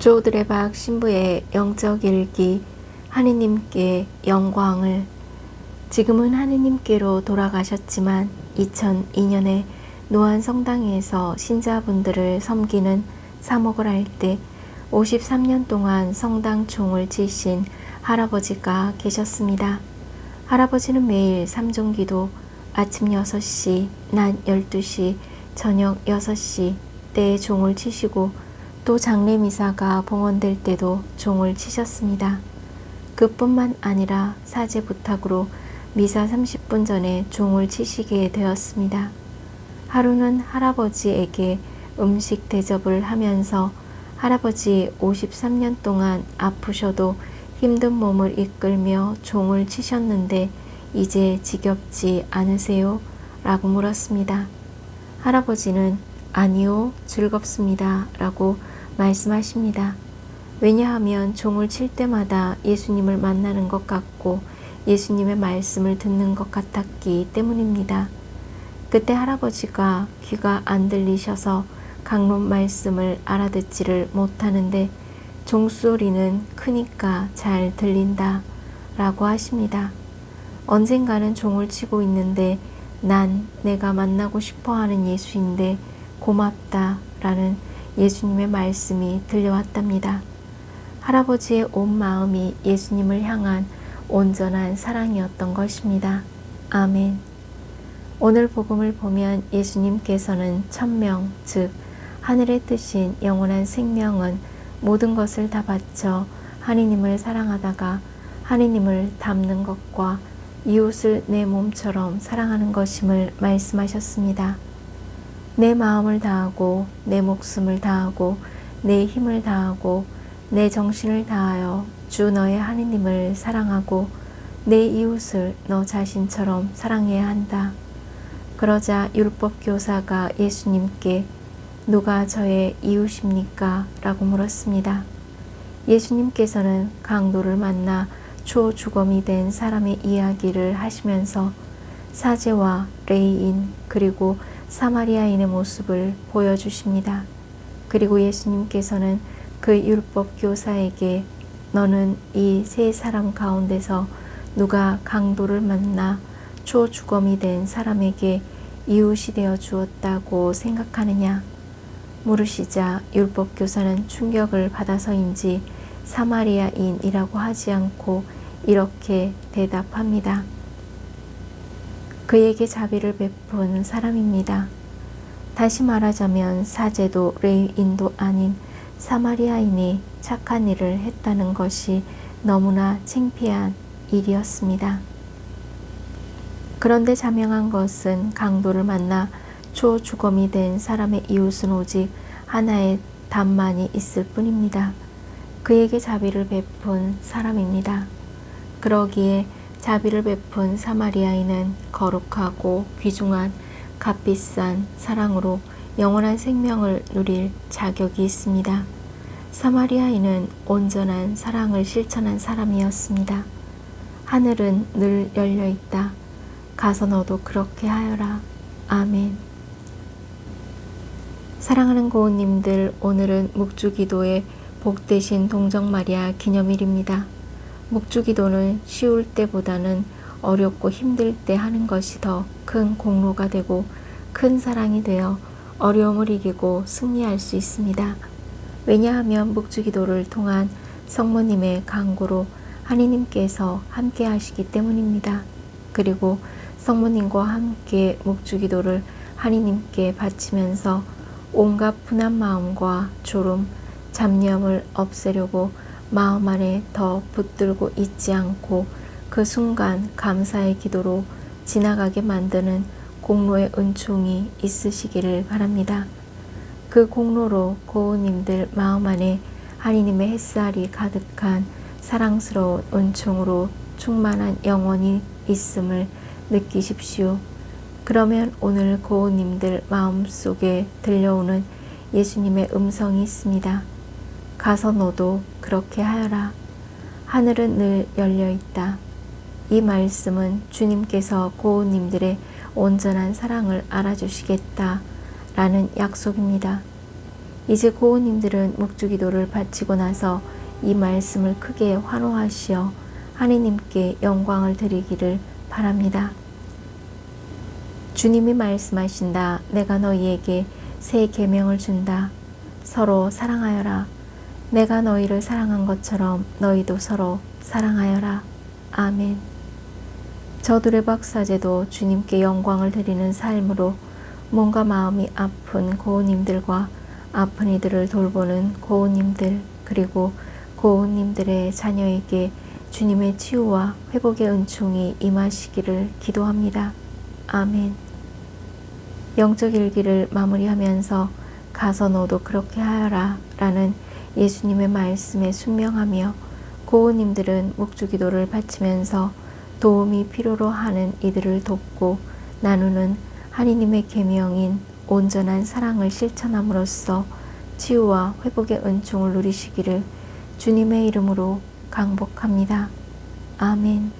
조드레박 신부의 영적 일기 하느님께 영광을 지금은 하느님께로 돌아가셨지만 2002년에 노안 성당에서 신자분들을 섬기는 사목을 할 때 53년 동안 성당 총을 치신 할아버지가 계셨습니다. 할아버지는 매일 삼종기도 아침 6시, 낮 12시, 저녁 6시 때에 종을 치시고 또 장례 미사가 봉헌될 때도 종을 치셨습니다. 그뿐만 아니라 사제 부탁으로 미사 30분 전에 종을 치시게 되었습니다. 하루는 할아버지에게 음식 대접을 하면서 할아버지 53년 동안 아프셔도 힘든 몸을 이끌며 종을 치셨는데 이제 지겹지 않으세요? 라고 물었습니다. 할아버지는 아니요, 즐겁습니다. 라고 말씀하십니다. 왜냐하면 종을 칠 때마다 예수님을 만나는 것 같고 예수님의 말씀을 듣는 것 같았기 때문입니다. 그때 할아버지가 귀가 안 들리셔서 강론 말씀을 알아듣지를 못하는데 종소리는 크니까 잘 들린다 라고 하십니다. 언젠가는 종을 치고 있는데 난 내가 만나고 싶어 하는 예수인데 고맙다 라는 예수님의 말씀이 들려왔답니다. 할아버지의 온 마음이 예수님을 향한 온전한 사랑이었던 것입니다. 아멘. 오늘 복음을 보면 예수님께서는 천명, 즉, 하늘에 뜨신 영원한 생명은 모든 것을 다 바쳐 하느님을 사랑하다가 하느님을 닮는 것과 이웃을 내 몸처럼 사랑하는 것임을 말씀하셨습니다. 내 마음을 다하고 내 목숨을 다하고 내 힘을 다하고 내 정신을 다하여 주 너의 하느님을 사랑하고 내 이웃을 너 자신처럼 사랑해야 한다. 그러자 율법 교사가 예수님께 누가 저의 이웃입니까? 라고 물었습니다. 예수님께서는 강도를 만나 초주검이 된 사람의 이야기를 하시면서 사제와 레이인 그리고 사마리아인의 모습을 보여주십니다. 그리고 예수님께서는 그 율법 교사에게 너는 이 세 사람 가운데서 누가 강도를 만나 초주검이 된 사람에게 이웃이 되어 주었다고 생각하느냐? 물으시자 율법 교사는 충격을 받아서인지 사마리아인이라고 하지 않고 이렇게 대답합니다. 그에게 자비를 베푼 사람입니다. 다시 말하자면 사제도 레인도 아닌 사마리아인이 착한 일을 했다는 것이 너무나 창피한 일이었습니다. 그런데 자명한 것은 강도를 만나 초주검이 된 사람의 이웃은 오직 하나의 답만이 있을 뿐입니다. 그에게 자비를 베푼 사람입니다. 그러기에 자비를 베푼 사마리아인은 거룩하고 귀중한 값비싼 사랑으로 영원한 생명을 누릴 자격이 있습니다. 사마리아인은 온전한 사랑을 실천한 사람이었습니다. 하늘은 늘 열려 있다. 가서 너도 그렇게 하여라. 아멘. 사랑하는 고운님들, 오늘은 묵주기도의 복되신 동정마리아 기념일입니다. 묵주기도는 쉬울 때보다는 어렵고 힘들 때 하는 것이 더 큰 공로가 되고 큰 사랑이 되어 어려움을 이기고 승리할 수 있습니다. 왜냐하면 묵주기도를 통한 성모님의 강구로 하느님께서 함께 하시기 때문입니다. 그리고 성모님과 함께 묵주기도를 하느님께 바치면서 온갖 분한 마음과 졸음, 잡념을 없애려고 마음 안에 더 붙들고 있지 않고 그 순간 감사의 기도로 지나가게 만드는 공로의 은총이 있으시기를 바랍니다. 그 공로로 고우님들 마음 안에 하나님의 햇살이 가득한 사랑스러운 은총으로 충만한 영혼이 있음을 느끼십시오. 그러면 오늘 고우님들 마음 속에 들려오는 예수님의 음성이 있습니다. 가서 너도 그렇게 하여라. 하늘은 늘 열려 있다. 이 말씀은 주님께서 고우님들의 온전한 사랑을 알아주시겠다. 라는 약속입니다. 이제 고우님들은 묵주기도를 바치고 나서 이 말씀을 크게 환호하시어 하느님께 영광을 드리기를 바랍니다. 주님이 말씀하신다. 내가 너희에게 새 계명을 준다. 서로 사랑하여라. 내가 너희를 사랑한 것처럼 너희도 서로 사랑하여라. 아멘. 저들의 박사제도 주님께 영광을 드리는 삶으로 몸과 마음이 아픈 고우님들과 아픈 이들을 돌보는 고우님들 그리고 고우님들의 자녀에게 주님의 치유와 회복의 은총이 임하시기를 기도합니다. 아멘. 영적 일기를 마무리하면서 가서 너도 그렇게 하여라 라는 예수님의 말씀에 순명하며 고우님들은 묵주 기도를 바치면서 도움이 필요로 하는 이들을 돕고 나누는 하나님의 계명인 온전한 사랑을 실천함으로써 치유와 회복의 은총을 누리시기를 주님의 이름으로 강복합니다. 아멘.